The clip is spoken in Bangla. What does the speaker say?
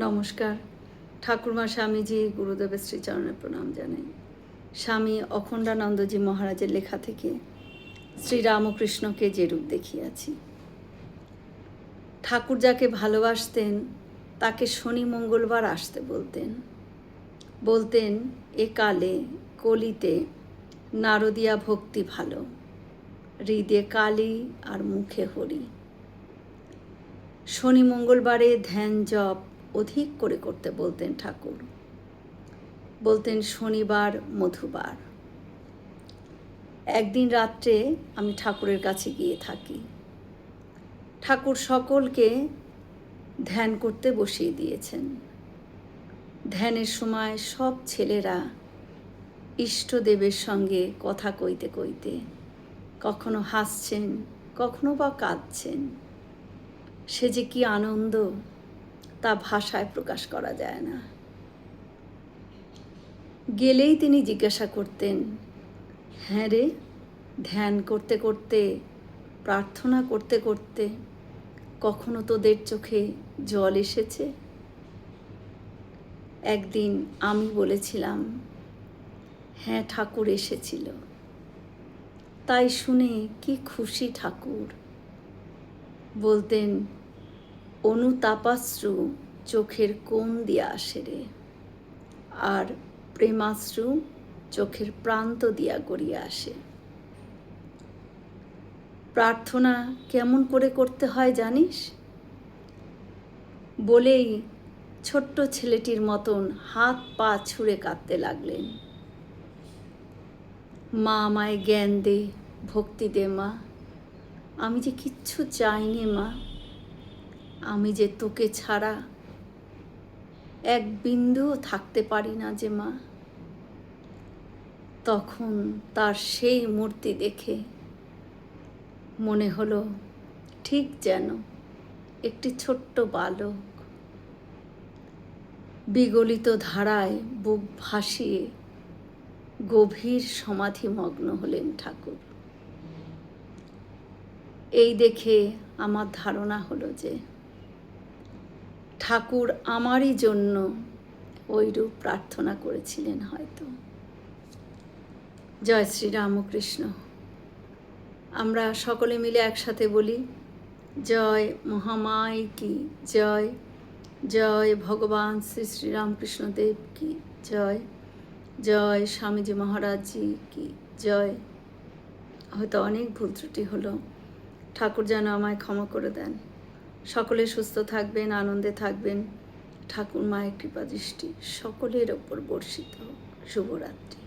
নমস্কার। ঠাকুরমা স্বামীজি গুরুদেবের শ্রীচরণে প্রণাম জানাই। স্বামী অখণ্ডানন্দজি মহারাজের লেখা থেকে শ্রীরামকৃষ্ণকে যে রূপ দেখিয়াছি। ঠাকুর যাকে ভালোবাসতেন, তাকে শনি মঙ্গলবার আসতে বলতেন। বলতেন, এ কালে কলিতে নারদিয়া ভক্তি ভালো, হৃদে কালী আর মুখে হরি। শনি মঙ্গলবারে ধ্যান জপ অধিক করে করতে বলতেন ঠাকুর। বলতেন, শনিবার, মধুবার। একদিন রাত্রে আমি ঠাকুরের কাছে গিয়ে থাকি। ঠাকুর সকলকে ধ্যান করতে বসিয়ে দিয়েছেন। ধ্যানের সময় সব ছেলেরা ইষ্টদেবের সঙ্গে কথা কইতে কইতে কখনো হাসছেন, কখনো বা কাঁদছেন। সে যে কি আনন্দ! তা ভাষায় প্রকাশ করা যায় না। গেলেই তিনি জিজ্ঞাসা করতেন হ্যাঁ রে, ধ্যান করতে করতে, প্রার্থনা করতে করতে কখনো তোদের চোখে জল এসেছে? একদিন আমি বলেছিলাম হ্যাঁ ঠাকুর এসেছিল। তাই শুনে কি খুশি ঠাকুর। বলতেন অনুতাপাশ্রু চোখের কোণ দিয়া আসে রে। আর প্রেমাশ্রু চোখের প্রান্ত দিয়া গড়িয়া আসে। প্রার্থনা কেমন করে করতে হয় জানিস? বলেই ছোট্ট ছেলেটির মতন হাত পা ছুঁড়ে কাঁদতে লাগলেন। মা আমায় জ্ঞান দে, ভক্তি দে মা। আমি যে কিচ্ছু চাইনি মা। আমি যে তোকে ছাড়া এক বিন্দুও থাকতে পারি না যে মা। তখন তার সেই মূর্তি দেখে মনে হলো, ঠিক যেন একটি ছোট্ট বালক বিগলিত ধারায় বুক ভাসিয়ে গভীর সমাধিমগ্ন হলেন ঠাকুর। এই দেখে আমার ধারণা হলো যে ঠাকুর আমারই জন্য ওইরূপ প্রার্থনা করেছিলেন হয়তো। জয় শ্রী রামকৃষ্ণ আমরা সকলে মিলে একসাথে বলি, জয় মহামায় কি, জয় জয় ভগবান শ্রী শ্রীরামকৃষ্ণ দেব কি, জয় জয় স্বামীজি মহারাজজি কি, জয়। হয়তো অনেক ভুল ত্রুটি হলো। ঠাকুর যেন আমায় ক্ষমা করে দেন। সকলে সুস্থ থাকবেন আনন্দে থাকবেন। ঠাকুর মায়ের কৃপা দৃষ্টি সকলের ওপর বর্ষিত হোক। শুভরাত্রি।